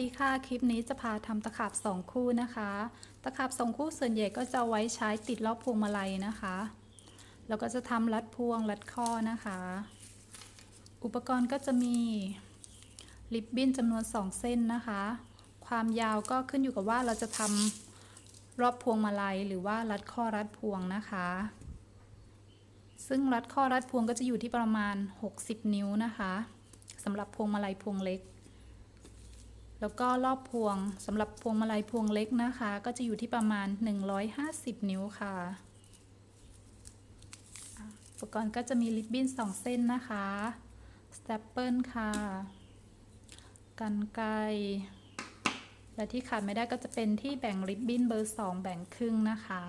ดีค่ะคลิปนี้จะพาทำตะขาบสองคู่นะคะ ตะขาบสองคู่ส่วนใหญ่ก็จะไว้ใช้ติดรอบพวงมาลัยนะคะแล้วก็จะทำรัดพวงรัดข้อนะคะ อุปกรณ์ก็จะมีริบบิ้นจำนวน 2 เส้นนะคะ ความยาวก็ขึ้นอยู่กับว่าเราจะทำรอบพวงมาลัยหรือว่ารัดข้อรัดพวงนะคะ ซึ่งรัดข้อรัดพวงก็จะอยู่ที่ประมาณ 60 นิ้วนะคะสำหรับพวงมาลัยพวงเล็ก แล้วก็รอบพวงสำหรับพวงมาลัยพวงเล็กนะคะ ก็จะอยู่ที่ประมาณ 150 นิ้วค่ะ อุปกรณ์ก็จะมีริบบิ้น2 เส้นนะคะสเตปเปิลค่ะกันไกรและที่ขาดไม่ได้ก็จะเป็นที่แบ่งริบบิ้นเบอร์ 2 แบ่งครึ่งนะคะ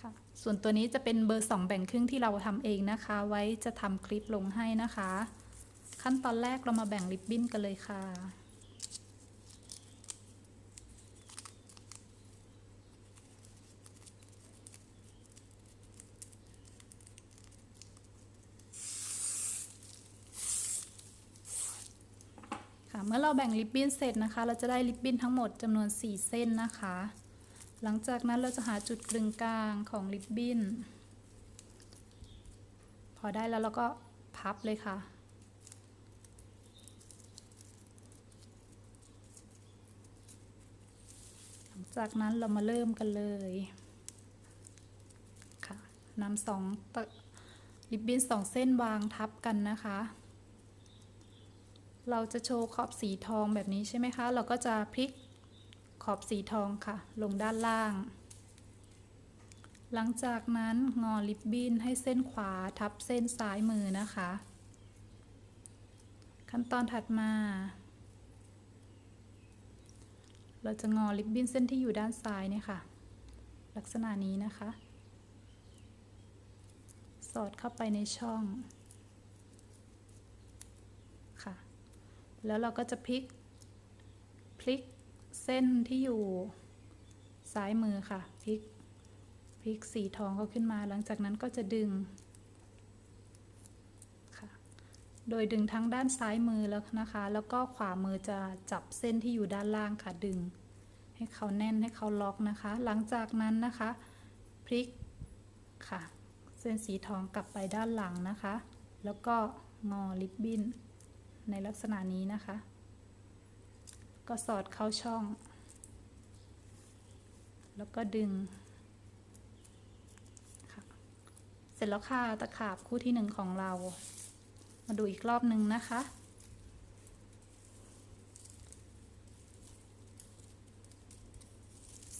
ค่ะส่วนตัวนี้จะเป็นเบอร์ 2 แบ่งครึ่งที่เราทำเองนะคะ ไว้จะทำคลิปลงให้นะคะ ขั้นตอนแรกเรามาแบ่งริบบิ้นกันเลยค่ะ ค่ะ เมื่อเราแบ่งริบบิ้นเสร็จนะคะ เราจะได้ริบบิ้นทั้งหมดจำนวน 4 เส้นนะคะ หลังจากนั้นเราจะหาจุดกึ่งกลางของริบบิ้น พอได้แล้วเราก็พับเลยค่ะ หลัง จากนั้นเรามาเริ่มกันเลยค่ะนำสองริบบิ้นสองเส้นวางทับกันนะคะ เราจะโชว์ขอบสีทองแบบนี้ใช่ไหมคะ เราก็จะพลิกขอบสีทองค่ะ ลงด้านล่าง หลังจากนั้นงอริบบิ้นให้เส้นขวาทับเส้นซ้ายมือนะคะ ขั้นตอนถัดมา เราจะงอริบบิ้นเส้นที่อยู่ด้านซ้ายเนี่ยค่ะ ลักษณะนี้นะคะ สอดเข้าไปในช่องค่ะ แล้วเราก็จะพลิก พลิกเส้นที่อยู่ซ้ายมือค่ะ พลิก พลิกสีทองเขาขึ้นมา หลังจากนั้นก็จะดึงค่ะโดยดึงทั้งด้านซ้ายมือแล้วนะคะ แล้วก็ขวามือจะจับเส้นที่อยู่ด้านล่างค่ะดึง ให้เขาแน่นให้เขาล็อกนะคะ หลังจากนั้นนะคะพลิกค่ะ เส้นสีทองกลับไปด้านหลังนะคะ แล้วก็งอริบบิ้นในลักษณะนี้นะคะ ก็สอดเข้าช่อง แล้วก็ดึงค่ะเสร็จแล้วค่ะตะขาบคู่ที่หนึ่งของเรา มาดูอีกรอบหนึ่งนะคะ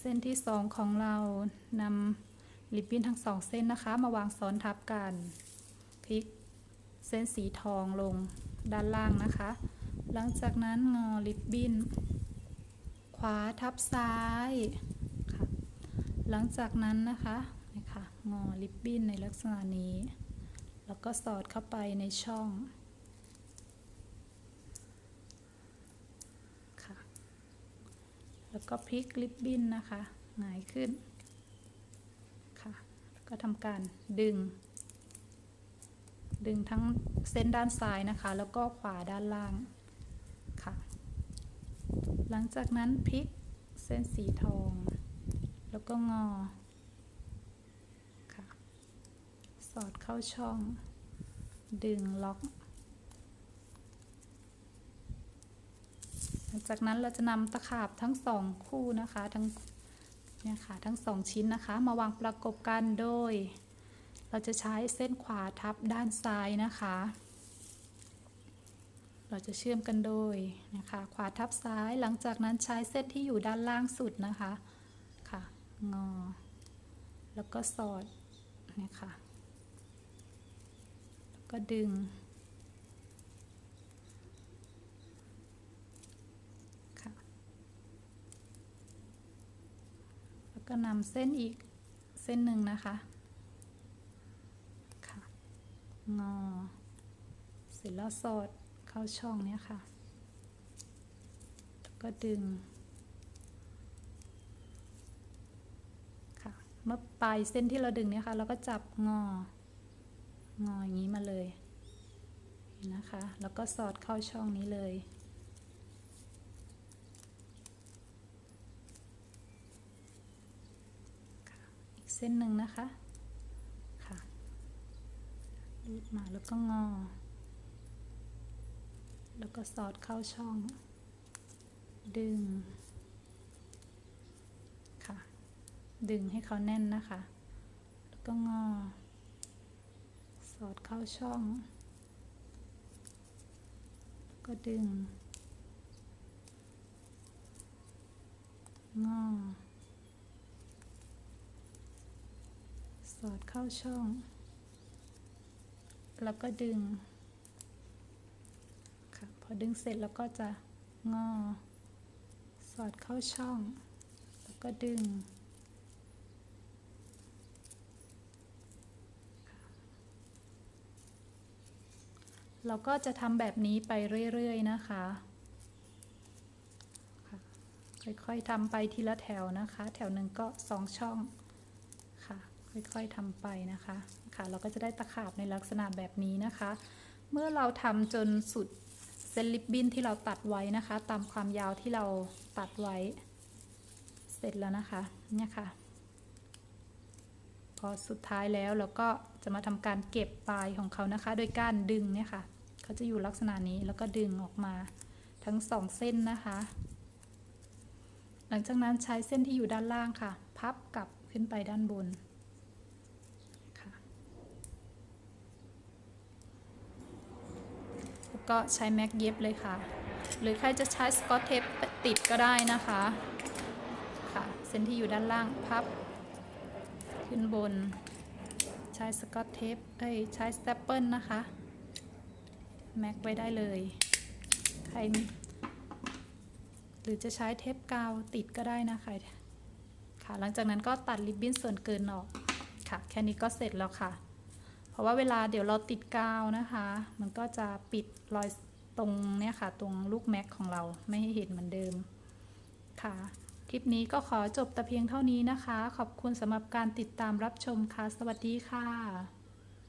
ส้นที่สองของเรานำริบบิ้นทั้งสองเส้นนะคะ มาวางซ้อนทับกัน พลิกเส้นสีทองลงด้านล่างนะคะ หลังจากนั้นงอริบบิ้น ขวาทับซ้ายค่ะหลังจากนั้นนะคะนี่ค่ะงอริบบิ้นในลักษณะนี้ แล้วก็สอดเข้าไปในช่อง ค่ะ แล้วก็พลิกริบบิ้นนะคะหงายขึ้นค่ะ ก็ทำการดึง ดึงทั้งเส้นด้านซ้ายนะคะ แล้วก็ขวาด้านล่างค่ะ หลังจากนั้นพลิกเส้นสีทอง แล้วก็งอค่ะ สอดเข้าช่อง ดึงล็อก หลัง จากนั้นเราจะนำตะขาบทั้งสองคู่นะคะทั้งเนี่ยค่ะทั้งสองชิ้นนะคะ มาวางประกบกันโดย เราจะใช้เส้นขวาทับด้านซ้ายนะคะ เราจะเชื่อมกันโดยนะคะขวาทับซ้ายหลังจากนั้นใช้เส้นที่อยู่ด้านล่างสุดนะคะค่ะงอ แล้วก็สอดนะคะแล้วก็ดึง ค่ะ แล้ว ก็นำเส้นอีกเส้นหนึ่งนะคะค่ะงอเสร็จแล้วสอดเข้าช่องเนี้ยค่ะแล้วก็ดึงค่ะเมื่อปลายเส้นที่เราดึงเนี่ยค่ะ เราก็จับงอ งออย่างนี้มาเลยนะคะ แล้วก็สอดเข้าช่องนี้เลย ค่ะอีก เส้นหนึ่งนะคะ ค่ะรูดมาแล้วก็งอ แล้วก็สอดเข้าช่อง ดึง ค่ะ ดึงให้เขาแน่นนะคะ แล้วก็งอ สอดเข้าช่องก็ดึง งอ สอดเข้าช่อง แล้วก็ดึง ค่ะ พอดึงเสร็จแล้วก็จะงอ สอดเข้าช่อง แล้วก็ดึง เราก็จะทำแบบนี้ไปเรื่อยๆนะคะค่ะค่อยๆทำไปทีละแถวนะคะ แถวหนึ่งก็สองช่อง ค่อยๆทำไปนะคะค่ะเราก็จะได้ตะขาบในลักษณะแบบนี้นะคะ เมื่อเราทำจนสุดเส้นลิปบิ้นที่เราตัดไว้นะคะ ตามความยาวที่เราตัดไว้เสร็จแล้วนะคะเนี่ยค่ะ พอสุดท้ายแล้วเราก็จะมาทำการเก็บปลายของเขานะคะ โดยการดึงเนี่ยค่ะเขาจะอยู่ลักษณะนี้แล้วก็ดึงออกมาทั้งสองเส้นนะคะ หลังจากนั้นใช้เส้นที่อยู่ด้านล่างค่ะ พับกลับขึ้นไปด้านบนค่ะแล้ว ก็ใช้แม็กเย็บเลยค่ะ หรือใครจะใช้สกอตเทปติดก็ได้นะคะค่ะเส้นที่อยู่ด้านล่างพับ ขึ้นบน ใช้สกอตเทปเอ้ยใช้สเตปเปิลนะคะแม็กไว้ได้เลยใครหรือจะใช้เทปกาวติดก็ได้นะคะค่ะ หลังจากนั้นก็ตัดริบบิ้นส่วนเกินออกค่ะ แค่นี้ก็เสร็จแล้วค่ะ ราะว่าเวลาเดี๋ยวเราติดกาวนะคะ มันก็จะปิดรอยตรงเนี้ยค่ะ ตรงลูกแม็กของเราไม่ให้เห็นเหมือนเดิมค่ะ คลิปนี้ก็ขอจบแต่เพียงเท่านี้นะคะ ขอบคุณสำหรับการติดตามรับชมค่ะ สวัสดีค่ะ